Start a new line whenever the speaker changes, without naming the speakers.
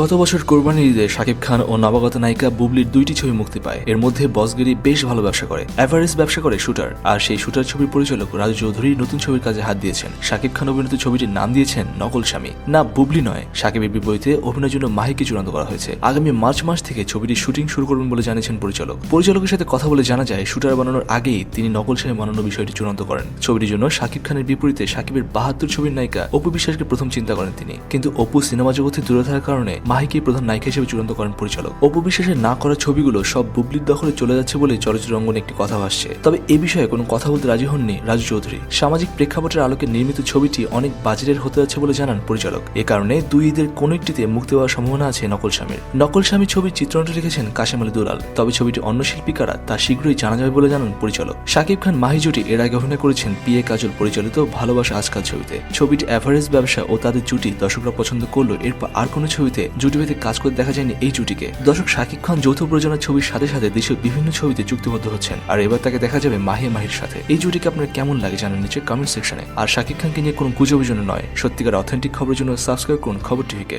গত বছর কোরবানির ঈদে শাকিব খান ও নবাগত নায়িকা বুবলির দুইটি ছবি মুক্তি পায়। এর মধ্যে বসগিরি বেশ ভালো ব্যবসা করে, এভারেস্ট ব্যবসা করে শুটার, আর সেই শুটার ছবির পরিচালক রাজু চৌধুরী নতুন ছবির কাজে হাত দিয়েছেন। শাকিব খান অভিনীত ছবিটির নাম দিয়েছেন নকল স্বামী। না, বুবলি নয়। শাকিবের বিপরীতে অভিনয়ের জন্য মাহিকে চূড়ান্ত করা হয়েছে। আগামী মার্চ মাস থেকে ছবিটির শুটিং শুরু করবেন বলে জানিয়েছেন পরিচালক। পরিচালকের সাথে কথা বলে জানা যায়, শুটার বানানোর আগেই তিনি নকল স্বামী বানানোর বিষয়টি চূড়ান্ত করেন। ছবিটির জন্য শাকিব খানের বিপরীতে শাকিবের বাহাত্তর ছবির নায়িকা অপু বিশ্বাসকে প্রথম চিন্তা করেন তিনি। কিন্তু অপু সিনেমা জগতে দূরে থাকার কারণে মাহিকে প্রধান নায়িকা হিসেবে চূড়ান্ত করেন পরিচালক। অপু বিশ্বাসের না করা ছবিগুলো সব বুবলির দখলে চলে যাচ্ছে বলে চলচ্চিত্র অঙ্গনে একটি কথা ভাসছে তবে এ বিষয়ে কোনো কথা বলতে রাজি হননি রাজু চৌধুরী। সামাজিক প্রেক্ষাপটের আলোকে নির্মিত ছবিটি অনেক বাজেটের হতে যাচ্ছে বলে জানান পরিচালক। এ কারণে দুই ঈদের কোনো একটিতে মুক্তি পাওয়ার সম্ভাবনা আছে নকল স্বামীর। নকল স্বামী ছবির চিত্রনাট্য লিখেছেন কাশেম আলী দুলাল। তবে ছবিটি অন্য শিল্পীকারা তা শীঘ্রই জানা যাবে বলে জানান পরিচালক। শাকিব খান মাহি জুটি এর আগে অভিনয় করেছেন পি এ কাজল পরিচালিত ভালোবাসা আজকাল ছবিতে। ছবিটি অ্যাভারেজ ব্যবসা ও তাদের জুটি দর্শকরা পছন্দ করল এরপর আর কোনো ছবিতে জুটি ভেদে কাজ করে দেখা যায়নি এই জুটিকে। দর্শক শাকিব খান যৌথ প্রযোজনার ছবির সাথে সাথে দেশের বিভিন্ন ছবিতে চুক্তিবদ্ধ হচ্ছেন। আর এবার তাকে দেখা যাবে মাহে মাহির সাথে। এই জুটিকে আপনার কেমন লাগে জানান নিচে কমেন্ট সেকশনে আর শাকিব খানকে নিয়ে কোনো গুজবের জন্য নয়। সত্যিকার অথেন্টিক খবরের জন্য সাবস্ক্রাইব করুন খবর টিভিকে